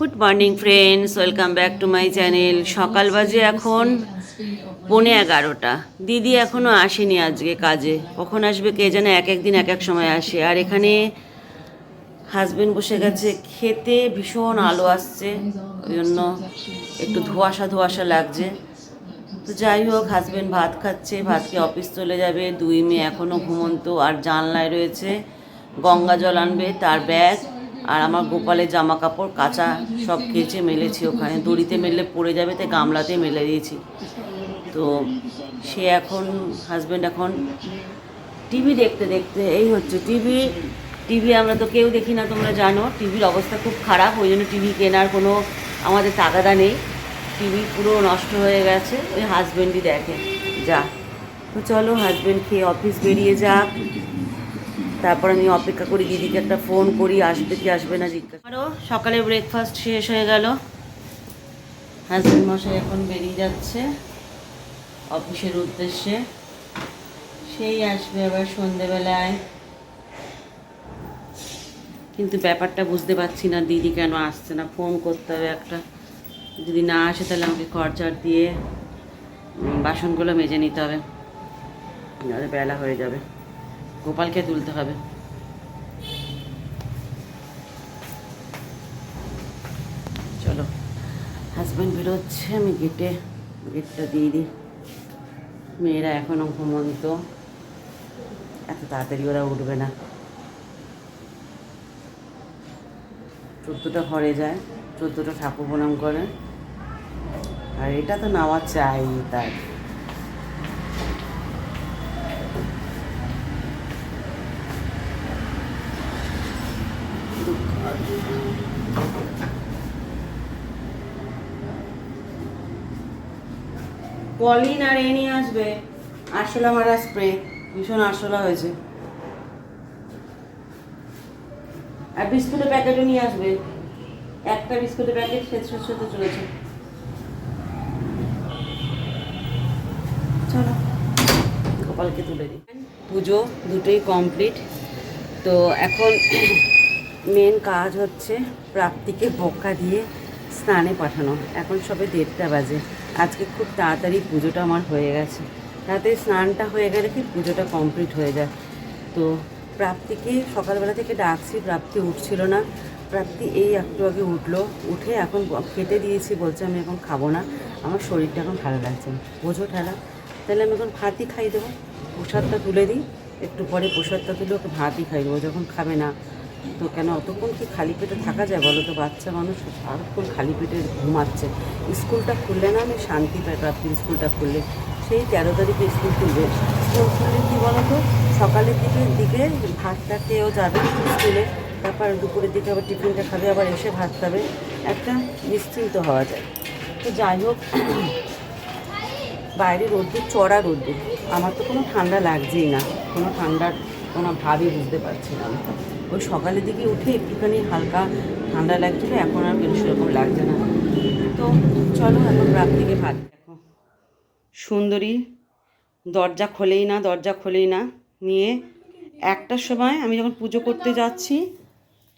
Good morning friends welcome back to my channel সকাল বাজে এখন পৌনে এগারোটা। দিদি এখনও আসেনি আজকে কাজে। কখন আসবে কে জানে, এক এক দিন এক এক সময় আসে। আর এখানে হাজবেন্ড বসে গেছে, খেতে ভীষণ আলো আসছে। ওই জন্য একটু ধোয়াশা ধোয়াশা লাগছে। তো যাই হোক হাজবেন্ড ভাত খাচ্ছে, ভাত খেয়ে অফিস চলে যাবে। দুই মেয়ে এখনও ঘুমন্ত, আর জানলায় রয়েছে গঙ্গা জল আনবে, তার ব্যাগ আর আমার গোপালের জামা কাপড় কাঁচা সব কেচে মেলেছি ওখানে। দড়িতে মেলে পড়ে যাবে, তাই গামলাতে মেলে দিয়েছি। তো সে এখন হাজব্যান্ড এখন টিভি দেখতে দেখতে, এই হচ্ছে টিভি টিভি আমরা তো কেউ দেখি না, তোমরা জানো। টিভির অবস্থা খুব খারাপ, ওই জন্য টিভি কেনার কোনো আমাদের তাগাদা নেই। টিভি পুরো নষ্ট হয়ে গেছে, ওই হাজব্যান্ডই দেখে। যা, তো চলো হাজব্যান্ড খেয়ে অফিস বেরিয়ে যাক। তারপর আমি অপেক্ষা করি, দিদিকে একটা ফোন করি, আসবে কি আসবে না জিজ্ঞাসা আরও সকালে ব্রেকফাস্ট শেষ হয়ে গেল। হাজবেন্ড মশাই এখন বেরিয়ে যাচ্ছে অফিসের উদ্দেশ্যে। সেই আসবে আবার সন্ধেবেলায়। কিন্তু ব্যাপারটা বুঝতে পারছি না, দিদি কেন আসছে না? ফোন করতে হবে একটা। যদি না আসে তাহলে আমাকে খরচার দিয়ে বাসনগুলো মেজে নিতে হবে। বেলা হয়ে যাবে। গোপালকে তুলতে হবে। চলো হাজব্যান্ড বেরোচ্ছে, আমি গেটে গেটটা দিয়ে দিই। মেয়েরা এখনও ঘুমন্ত। এত তাড়াতাড়ি ওরা উঠবে না। চোদ্দোটা ঘরে যায়, চোদ্দোটা ঠাকুর প্রণাম করে। আর এটা তো নেওয়া চাই তার। পলিন আর এ নিয়ে আসবে। আরশোলা মারা স্প্রে ভীষণ আরশোলা হয়েছে। আর বিস্কুটের প্যাকেটও নিয়ে আসবে। একটা বিস্কুটের প্যাকেট শেষ হতে চলেছে। চলো, গোপালকে তুলে দিই। পুজো দুটোই কমপ্লিট তো এখন মেন কাজ হচ্ছে প্রাপ্তিকে বোকা দিয়ে স্নানে পাঠানো। এখন সবে দেড়টা বাজে। আজকে খুব তাড়াতাড়ি পুজোটা আমার হয়ে গেছে। তাতে স্নানটা হয়ে গেলে কি পুজোটা কমপ্লিট হয়ে যায়। তো প্রাপ্তিকে সকালবেলা থেকে ডাকছি, প্রাপ্তি উঠছিল না। প্রাপ্তি এই একটু আগে উঠল। উঠে এখন খেতে দিয়েছি, বলছে আমি এখন খাব না। আমার শরীরটা এখন ভালো লাগছে বোঝো ঠেলা। তাহলে আমি এখন ভাতই খাই দেবো। প্রসাদটা তুলে দিই। একটু পরে প্রসাদটা তুলে ওকে ভাতই খাই দেবো। যখন খাবে না তো কেন অতক্ষণ কি খালি পেটে থাকা যায় বলো তো? বাচ্চা মানুষ সারাক্ষণ খালি পেটে ঘুমাচ্ছে। স্কুলটা খুললে না আমি শান্তি পাই, প্রাপ্তির স্কুলটা খুললে। সেই তেরো তারিখে স্কুল খুলবে। স্কুল খুললে কী বলো তো? সকালের দিকে দিকে ভাতটা খেয়েও যাবে স্কুলে। তারপর দুপুরের দিকে আবার টিফিনটা খাবে, আবার এসে ভাত খাবে। একটা নিশ্চিন্ত হওয়া যায়। তো যাই হোক, বাইরে রোদ্দুর, চড়া রোদ্দুর। আমার তো কোনো ঠান্ডা লাগছেই না। কোনো ঠান্ডার কোনো ভাবই বুঝতে পারছি না আমি। ওই সকালের দিকে উঠে একটুখানি হালকা ঠান্ডা লাগছিল, এখন আর বেশ সেরকম লাগছে না। তো চলো এখন রাত থেকে ভাত দেখো, সুন্দরী দরজা খোলেই না, দরজা খোলেই না, নিয়ে একটার সময় আমি যখন পুজো করতে যাচ্ছি,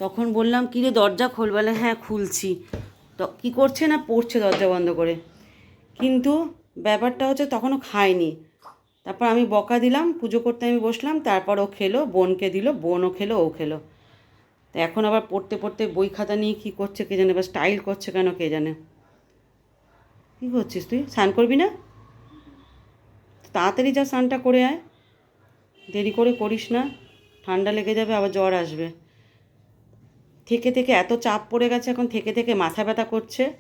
তখন বললাম, কী রে, দরজা খোল? বলে হ্যাঁ খুলছি। তো কী করছে না, পড়ছে দরজা বন্ধ করে। কিন্তু ব্যাপারটা হচ্ছে তখনও খায়নি। তারপর আমি বকা দিলাম, পুজো করতে আমি বসলাম, তারপর ও খেলো, বোনকে দিল, বোনও খেলো, ও খেলো। তো এখন আবার পড়তে পড়তে বই খাতা নিয়ে কী করছে কে জানে, বা স্টাইল করছে কেন কে জানে। কী করছিস তুই? স্নান করবি না? তাড়াতাড়ি যা স্নানটা করে আয়। দেরি করে করিস না, ঠান্ডা লেগে যাবে, আবার জ্বর আসবে। থেকে থেকে এত চাপ পড়ে গেছে এখন, থেকে থেকে মাথা ব্যথা করছে।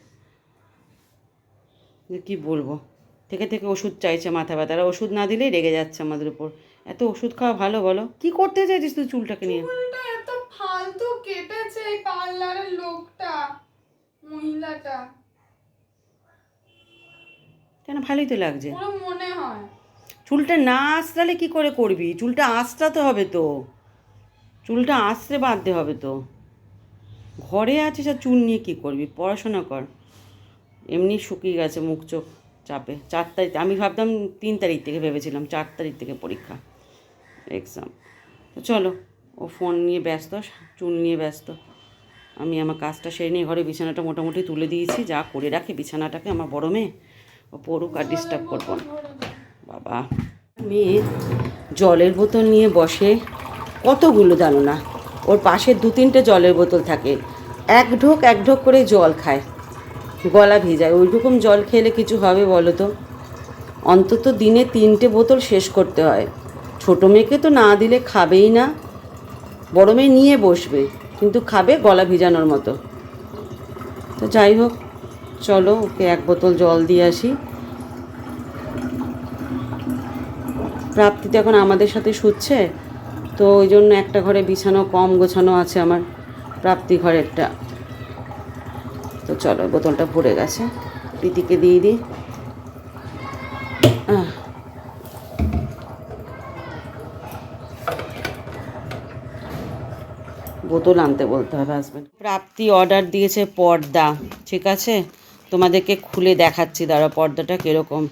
কী বলব? থেকে থেকে ওষুধ চাইছে মাথা ব্যথার আর ওষুধ না দিলেই রেগে যাচ্ছে আমাদের উপর। এত ওষুধ খাওয়া ভালো বলো? কি করতে চাইছিস তুই চুলটাকে নিয়ে? চুলটা এত ফালতু কেটেছে এই পার্লারের লোকটা মহিলাটা। কেন? ভালোই তো লাগছে। মনে হয়। চুলটা না আঁচড়ালে কী করে করবি? চুলটা আঁচড়াতে হবে তো। চুলটা আঁচড়ে বাঁধতে হবে তো। ঘরে আছিস আর চুল নিয়ে কী করবি? পড়াশোনা কর। এমনি শুকিয়ে গেছে মুখ চোখ। চাপে চার তারিখ, আমি ভাবতাম তিন তারিখ থেকে ভেবেছিলাম, চার তারিখ থেকে পরীক্ষা এক্সাম তো চলো, ও ফোন নিয়ে ব্যস্ত, চুল নিয়ে ব্যস্ত। আমি আমার কাজটা সেরে নিয়ে ঘরে বিছানাটা মোটামুটি তুলে দিয়েছি, যা করে রাখি বিছানাটাকে, আমার বড় মেয়ে। ও পড়ুক আর ডিস্টার্ব করব না। বাবা। মেয়ে জলের বোতল নিয়ে বসে, কতগুলো জানো না? ওর পাশে দু তিনটে জলের বোতল থাকে। এক ঢোক এক ঢোক করে জল খায়। গলা ভিজায় ওইরকম জল খেলে কিছু হবে বলো তো? অন্তত দিনে তিনটে বোতল শেষ করতে হয়। ছোটো মেয়েকে তো না দিলে খাবেই না। বড় মেয়ে নিয়ে বসবে, কিন্তু খাবে গলা ভিজানোর মতো। তো যাই হোক, চলো ওকে এক বোতল জল দিয়ে আসি। প্রাপ্তি তো এখন আমাদের সাথে শুচ্ছে, তো ওই জন্য একটা ঘরে বিছানো, কম গোছানো আছে আমার। প্রাপ্তি ঘরেরটা। তো চলো, বোতলটা ভরে গেছে। প্রীতিকে দিয়ে দিই। বোতল আনতে বলতে হবে হাজব্যান্ড প্রাপ্তি অর্ডার দিয়েছে পর্দা, ঠিক আছে? তোমাদেরকে খুলে দেখাচ্ছি দাঁড়া পর্দাটা কীরকম।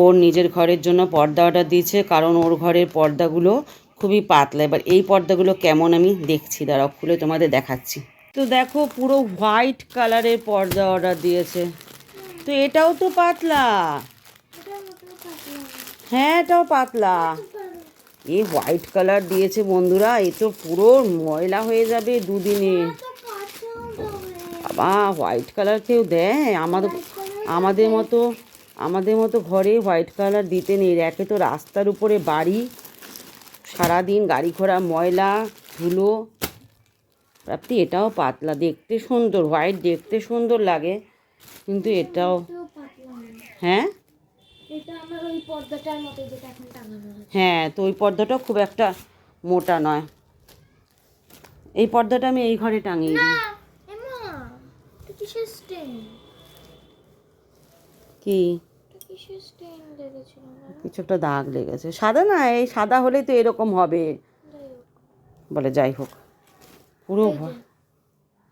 ওর নিজের ঘরের জন্য পর্দা অর্ডার দিয়েছে, কারণ ওর ঘরের পর্দাগুলো খুবই পাতলা। এবার এই পর্দাগুলো কেমন আমি দেখছি, দাঁড়াও, খুলে তোমাদের দেখাচ্ছি। তো দেখো পুরো হোয়াইট কালারের পর্দা অর্ডার দিয়েছে। তো এটাও তো পাতলা। হ্যাঁ এটাও পাতলা। এই হোয়াইট কালার দিয়েছে বন্ধুরা, এ তো পুরো ময়লা হয়ে যাবে দুদিনে। বাবা, হোয়াইট কালার কেউ দেয়? আমাদের আমাদের মতো আমাদের মতো ঘরে হোয়াইট কালার দিতে নেই। একে তো রাস্তার উপরে বাড়ি, সারাদিন গাড়ি ঘোড়া, ময়লা, ধুলো প্রাপ্তি এটাও পাতলা দেখতে সুন্দর হোয়াইট দেখতে সুন্দর লাগে কিন্তু এটাও হ্যাঁ? হ্যাঁ তো ওই পর্দাটা খুব একটা মোটা নয়। এই পর্দাটা আমি এই ঘরে টাঙিয়ে দিই। কি? কিছু একটা দাগ লেগেছে। সাদা না এই সাদা হলেই তো এরকম হবে। বলে যাই হোক। পুরো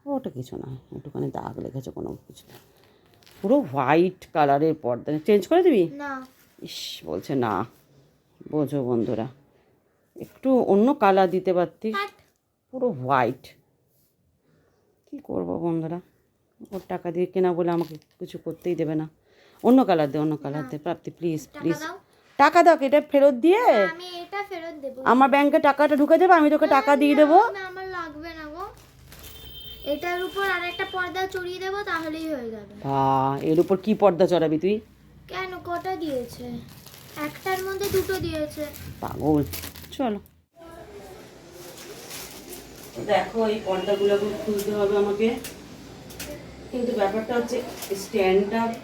ওটা কিছু না একটুখানি দাগ লেগেছে কোনো কিছু। পুরো হোয়াইট কালারের পর্দা। চেঞ্জ করে দিবি? ইস বলছে না। বোঝো বন্ধুরা একটু অন্য কালার দিতে পারতিস কাট। পুরো হোয়াইট কি করব বন্ধুরা? ওর টাকা দিয়ে কেনা বলে আমাকে কিছু করতেই দেবে না। অন্য কালার দে অন্য কালার দে প্রাপ্তি প্লিজ প্লিজ টাকা দাও এটা ফেরত দিয়ে? আমার ব্যাংকে টাকাটা ঢুকে দেবে আমি তোকে টাকা দিয়ে দেবো না, আমার লাগবে না গো এটার উপর আর একটা পর্দা চড়িয়ে দেবো তাহলেই হয়ে যাবে। এর উপর কি পর্দা চড়াবি তুই? কেন? কটা দিয়েছে? একটার মধ্যে দুটো দিয়েছে। পাগল। চলো। দেখো এই পর্দাগুলো খুলতে হবে আমাকে। কিন্তু ব্যাপারটা হচ্ছে স্ট্যান্ডটা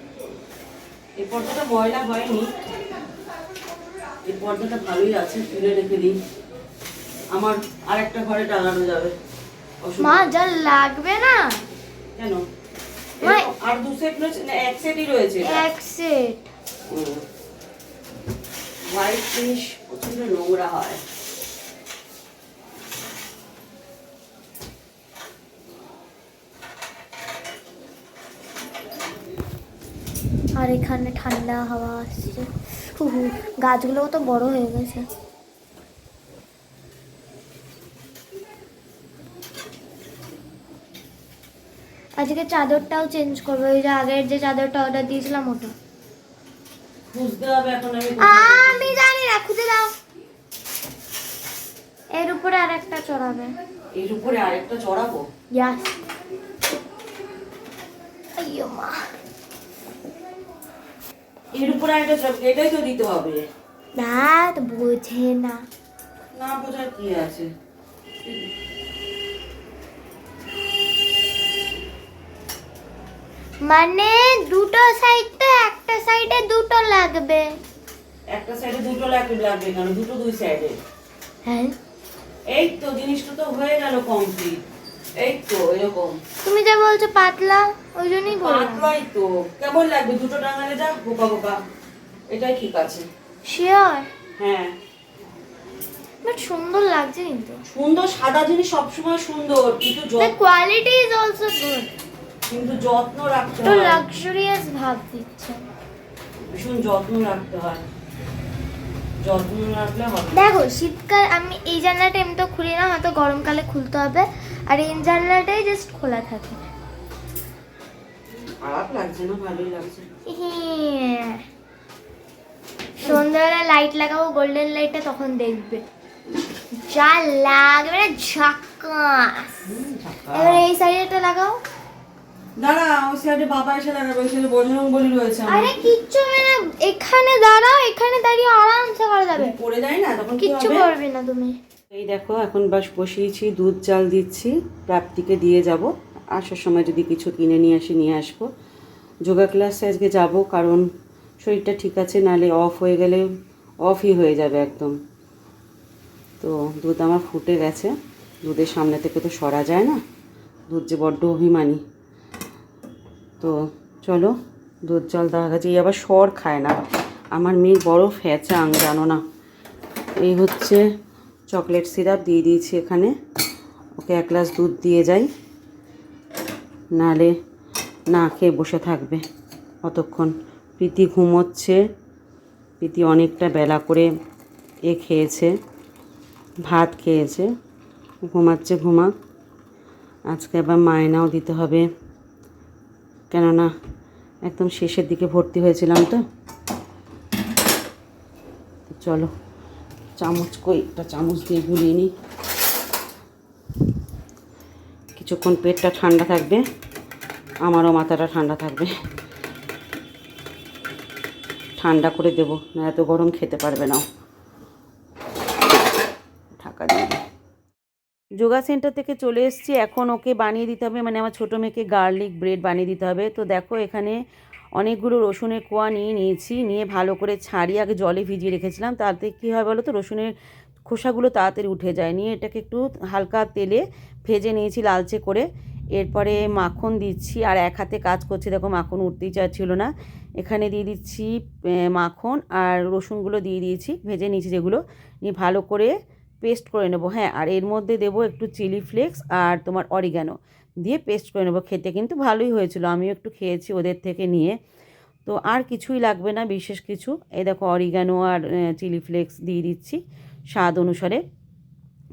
এই পর্দাটা ময়লা হয়নি। এই পর্দাটা ভালোই আছে তুলে রেখে দিই। আমার আরেকটা ঘরে টাঙানো যাবে। মা যা লাগবে না? কেন? আর দু সেট রয়েছে না এক সেটই রয়েছে এক সেট। হোয়াইট জিনিস প্রচণ্ড নোংরা হয়। আর এখানে ঠান্ডা হাওয়া আসছে। হুহু, গাছগুলোও তো বড় হয়ে গেছে। আজকে চাদরটাও চেঞ্জ করব ওই যে আগের যে চাদরটা অর্ডার দিয়েছিলাম ওটা। বুঝতে হবে এখন আমি আমি জানি না খুঁজে দাও। এর উপরে আর একটা চড়াবে। এর উপরে আরেকটা চড়াবো? ইয়াস আইয়ো মা। এর উপরে আরেকটা চড়াবো এটাই তো দিতে হবে। না তো বোঝে না। না বোঝার কি আছে? মানে দুটো সাইড তো একটা সাইডে দুটো লাগবে। একটা সাইডে দুটো লাগবে লাগবে কেন? দুটো দুই সাইডে হ্যাঁ? এই তো জিনিসটা তো হয়ে গেল কমপ্লিট এই তো এরকম। তুমি যে বলছো পাতলা ওই জন্যই বললাম। পাতলাই তো। কেমন লাগবে? দুটো টাঙালে যা বোকা বোকা। এটাই ঠিক আছে। শিওর হ্যাঁ। বাট সুন্দর লাগছে কিন্তু। সুন্দর সাদা জিনিস সবসময় সুন্দর কিন্তু কোয়ালিটি ইজ অলসো গুড কিন্তু যত্ন রাখতে তো হয়। লাক্সারিয়াস ভাব দিচ্ছে। ভীষণ যত্ন রাখতে হয়। যত্ন রাখলে হবে দেখো শীতকাল আমি এই জানলাটা এমনি তো খুলি না হয়তো গরমকালে খুলতে হবে। আর এই জানলাটাই জাস্ট খোলা থাকে। খারাপ লাগছে না? ভালোই লাগছে। সন্ধ্যাবেলা লাইট লাগাবো গোল্ডেন লাইটটা তখন দেখবে। যা লাগবে না ঝাক্কাস। এবার এই সাইডটা লাগাও। দাঁড়া ওই সাইডে বাবা এসে লাগাবে ওই সাইডে বজরং বলি রয়েছে। আরে কিচ্ছু হবে না। এখানে দাঁড়াও এখানে দাঁড়িয়ে আরামসে করা যাবে। পড়ে যায় না তখন কিচ্ছু করবে না তুমি। এই দেখো এখন বাস বসিয়েছি দুধ চাল দিচ্ছি প্রাপ্তিকে দিয়ে যাব। আসার সময় যদি কিছু কিনে নিয়ে আসি নিয়ে আসব। যোগা ক্লাসে আজকে যাব কারণ শরীরটা ঠিক আছে নালে অফ হয়ে গেলে অফই হয়ে যাবে একদম। তো দুধ আমার ফুটে গেছে দুধের সামনে থেকে তো সরা যায় না। দুধ যে বড্ড অভিমানী। তো চলো, দুধ জল দেওয়া গেছে এই আবার সর খায় না। আমার মেয়ে বড় ফ্যাচাং জানো না। এই হচ্ছে চকলেট সিরাপ দিয়ে দিয়েছি এখানে। ওকে এক গ্লাস দুধ দিয়ে যাই। নালে না খেয়ে বসে থাকবে অতক্ষণ। প্রীতি ঘুমোচ্ছে। প্রীতি অনেকটা বেলা করে এ খেয়েছে, ভাত খেয়েছে। ঘুমাচ্ছে, ঘুমাক। আজকে আবার মায়নাও দিতে হবে। কেননা একদম শেষের দিকে ভর্তি হয়েছিলাম তো। চলো, চামচ কই? একটা চামচ দিয়ে গুলিয়ে নিই। কিছুক্ষণ পেটটা ঠান্ডা থাকবে, আমারও মাথাটা ঠান্ডা থাকবে। ঠান্ডা করে দেবো, না এত গরম খেতে পারবে না ও। ঢাকা দিয়ে দিই। যোগা সেন্টার থেকে চলে এসেছি। এখন ওকে বানিয়ে দিতে হবে। মানে আমার ছোটো মেয়েকে গার্লিক ব্রেড বানিয়ে দিতে হবে। তো দেখো এখানে অনেকগুলো রসুনের কোয়া নিয়ে নিয়েছি। নিয়ে ভালো করে ছাড়িয়ে আগে জলে ভিজিয়ে রেখেছিলাম। তাতে কী হয় বলো তো রসুনের খোসাগুলো তাড়াতাড়ি উঠে যায়। নিয়ে এটাকে একটু হালকা তেলে ভেজে নিয়েছি লালচে করে। এরপরে মাখন দিচ্ছি। আর এক হাতে কাজ করছি। দেখো মাখন উঠতেই চাচ্ছিল না। এখানে দিয়ে দিচ্ছি মাখন আর রসুনগুলো দিয়ে দিয়েছি। ভেজে নিয়েছি যেগুলো। নিয়ে ভালো করে পেস্ট করে নেব। হ্যাঁ আর এর মধ্যে দেবো একটু চিলি ফ্লেক্স আর তোমার অরিগ্যানো দিয়ে পেস্ট করে নেব। খেতে কিন্তু ভালোই হয়েছিল। আমিও একটু খেয়েছি ওদের থেকে নিয়ে। তো আর কিছুই লাগবে না, বিশেষ কিছু। এই দেখো অরিগ্যানো আর চিলি ফ্লেক্স দিয়ে দিচ্ছি স্বাদ অনুসারে।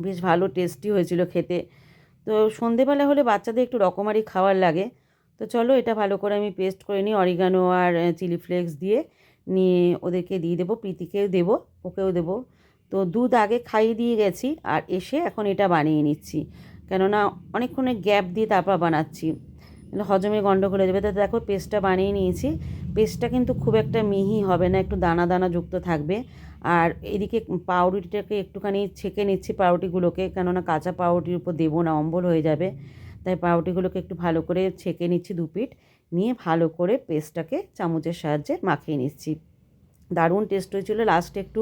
বেশ ভালো টেস্টি হয়েছিল খেতে। তো সন্ধেবেলা হলে বাচ্চাদের একটু রকমারি খাবার লাগে। তো চলো এটা ভালো করে আমি পেস্ট করে নিই অরিগানো আর চিলি ফ্লেক্স দিয়ে। নিয়ে ওদেরকে দিয়ে দেবো, প্রীতিকেও দেবো, ওকেও দেবো। তো দুধ আগে খাইয়ে দিয়ে গেছি আর এসে এখন এটা বানিয়ে নিচ্ছি। কেননা অনেকক্ষণের গ্যাপ দিয়ে তারপর বানাচ্ছি। হজমে গন্ডগোল হয়ে যাবে। তো দেখো, পেস্টটা বানিয়ে নিয়েছি। পেস্টটা কিন্তু খুব একটা মিহি হবে না, একটু দানা দানা যুক্ত থাকবে। আর এদিকে পাউরুটিটাকে একটুখানি ছেঁকে নিচ্ছি পাউরুটিগুলোকে, কেননা কাঁচা পাউরুটির উপর দেবো না, অম্বল হয়ে যাবে। তাই পাউরুটিগুলোকে একটু ভালো করে ছেঁকে নিচ্ছি দু পিঠ। নিয়ে ভালো করে পেস্টটাকে চামচের সাহায্যে মাখিয়ে নিচ্ছি। দারুণ টেস্ট হয়েছিল। লাস্টে একটু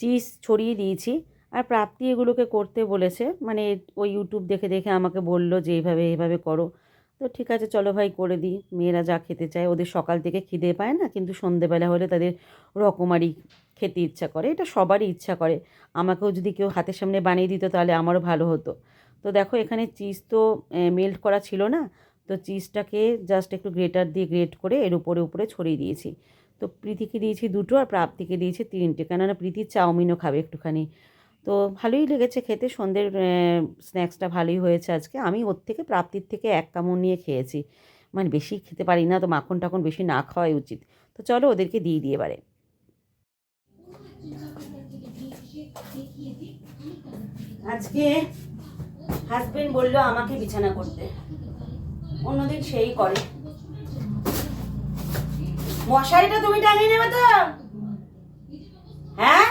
চিজ ছড়িয়ে দিয়েছি। আর প্রাপ্তি এগুলোকে করতে বলেছে। মানে ওই ইউটিউব দেখে দেখে আমাকে বলল যে, এইভাবে এইভাবে করো। তো ঠিক আছে, চলো ভাই, করে দিই। মেয়েরা যা খেতে চায়, ওদের সকাল থেকে খিদে পায় না, কিন্তু সন্ধেবেলা হলে তাদের রকমারি খেতে ইচ্ছা করে। এটা সবারই ইচ্ছা করে। আমাকেও যদি কেউ হাতের সামনে বানিয়ে দিত, তাহলে আমারও ভালো হতো। তো দেখো, এখানে চিজ তো মেল্ট করা ছিল না। তো চিজটাকে জাস্ট একটু গ্রেটার দিয়ে গ্রেট করে এর উপরে উপরে ছড়িয়ে দিয়েছি। তো প্রীতিকে দিয়েছি দুটো আর প্রাপ্তিকে দিয়েছি তিনটে। কেননা প্রীতি চাউমিনও খাবে একটুখানি। তো ভালোই লেগেছে খেতে। সন্ধ্যের স্ন্যাক্সটা ভালোই হয়েছে আজকে। আমি ওর থেকে প্রাপ্তির থেকে এক কামড় নিয়ে খেয়েছি। মানে বেশি খেতে পারি না, তো মাখন টাখন বেশি না খাওয়াই উচিত। তো চলো ওদেরকে দিয়ে দিয়ে এবারে। আজকে হাজবেন্ড বলল আমাকে বিছানা করতে। অন্যদিন সেই করে। মশারিটা তুমি টাঙিয়ে নেবে তো? হ্যাঁ?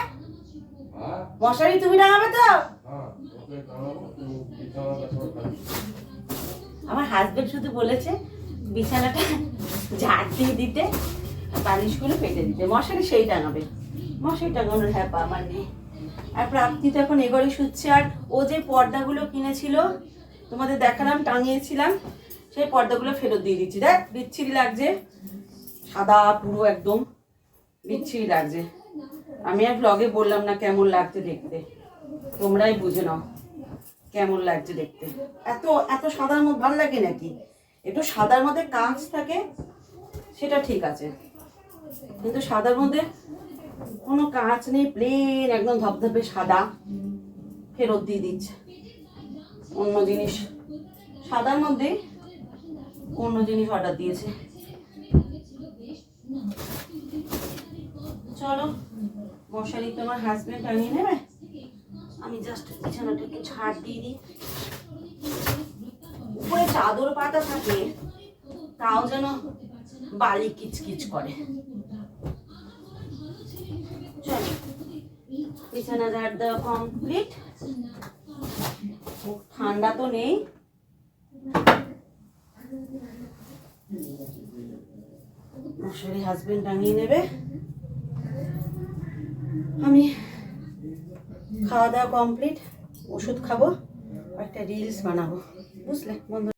মশারি তুমি টাঙাবে তো? আমার হাজবেন্ড শুধু বলেছে, বিছানাটা ঝাড় দিয়ে দিতে, আর বালিশগুলো পেতে দিতে। মশারি সেই টাঙাবে। মশারি টাঙানোর হ্যাঁ পা আমার নেই। আর প্রাপ্তি তো এখন এগরে শুচ্ছে। আর ও যে পর্দাগুলো কিনেছিল, তোমাদের দেখালাম, টাঙিয়েছিলাম, সেই পর্দাগুলো ফেরত দিয়ে দিচ্ছি। দেখ, বিচ্ছিরি লাগছে। সাদা, পুরো একদম বিচ্ছিরি লাগছে। আমি আর ব্লগে বললাম না কেমন লাগছে দেখতে। তোমরাই বুঝে নাও কেমন লাগছে দেখতে। এত এত সাদার মধ্যে ভালো লাগে নাকি? একটু সাদার মধ্যে কাঁচ থাকে, সেটা ঠিক আছে। কিন্তু সাদার মধ্যে কোনো কাঁচ নেই প্লেন একদম ধপধপে সাদা ফেরত দিয়ে দিচ্ছে। অন্য জিনিস, সাদার মধ্যে অন্য জিনিস অর্ডার দিয়েছে। চলো, মশারি তোমার হাজবেন্ড টাঙিয়ে নেবে? আমি জাস্ট বিছানাটা একটু ছাড় দিয়ে দিই। উপরে চাদর পাতা থাকে, তাও যেন বালি কিচকিচ করে। চলো, বিছানা ঝাড় দেওয়া কমপ্লিট ঠান্ডা তো নেই। মশারি হাজবেন্ড টাঙিয়ে নেবে। আমি খাওয়া দাওয়া কমপ্লিট ওষুধ খাব একটা রিলস বানাবো। বুঝলে, বন্ধু?